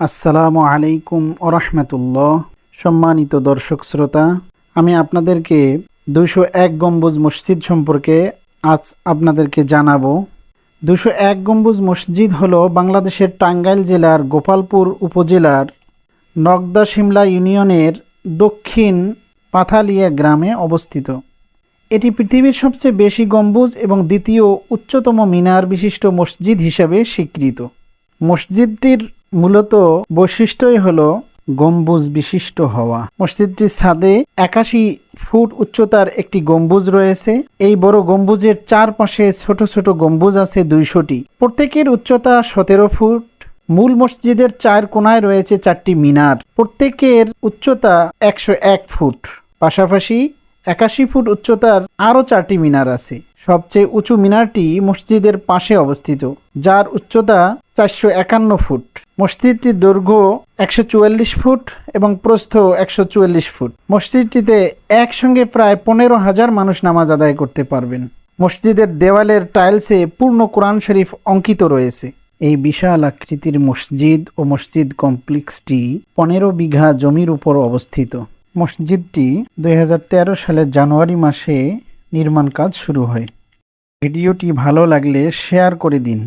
আসসালামু আলাইকুম ওরহমতুল্লাহ। সম্মানিত দর্শক শ্রোতা, আমি আপনাদেরকে দুশো এক গম্বুজ মসজিদ সম্পর্কে আজ আপনাদেরকে জানাব। দুশো এক গম্বুজ মসজিদ হল বাংলাদেশের টাঙ্গাইল জেলার গোপালপুর উপজেলার নগদা শিমলা ইউনিয়নের দক্ষিণ পাথালিয়া গ্রামে অবস্থিত। এটি পৃথিবীর সবচেয়ে বেশি গম্বুজ এবং দ্বিতীয় উচ্চতম মিনার বিশিষ্ট মসজিদ হিসাবে স্বীকৃত। মসজিদটির মূলত বৈশিষ্ট্যই হলো গম্বুজ বিশিষ্ট হওয়া। মসজিদটির ছাদে একাশি ফুট উচ্চতার একটি গম্বুজ রয়েছে। এই বড় গম্বুজের চারপাশে ছোট ছোট গম্বুজ আছে দুইশোটি। প্রত্যেকের উচ্চতা সতেরো ফুট। মূল মসজিদের চার কোনায় রয়েছে চারটি মিনার। প্রত্যেকের উচ্চতা একশো এক ফুট। পাশাপাশি একাশি ফুট উচ্চতার আরও চারটি মিনার আছে। সবচেয়ে উঁচু মিনারটি মসজিদের পাশে অবস্থিত, যার উচ্চতা চারশো একান্ন ফুট। মসজিদটির দৈর্ঘ্য একশো চুয়াল্লিশ ফুট এবং প্রস্থ একশো চুয়াল্লিশ ফুট। মসজিদটিতে একসঙ্গে প্রায় পনেরো হাজার মানুষ নামাজ আদায় করতে পারবেন। মসজিদের দেওয়ালের টাইলসে পূর্ণ কোরআন শরীফ অঙ্কিত রয়েছে। এই বিশাল আকৃতির মসজিদ ও মসজিদ কমপ্লেক্সটি পনেরো বিঘা জমির উপর অবস্থিত। মসজিদটি দুই হাজার তেরো সালের জানুয়ারি মাসে নির্মাণ কাজ শুরু হয়। ভিডিওটি ভালো লাগলে শেয়ার করে দিন।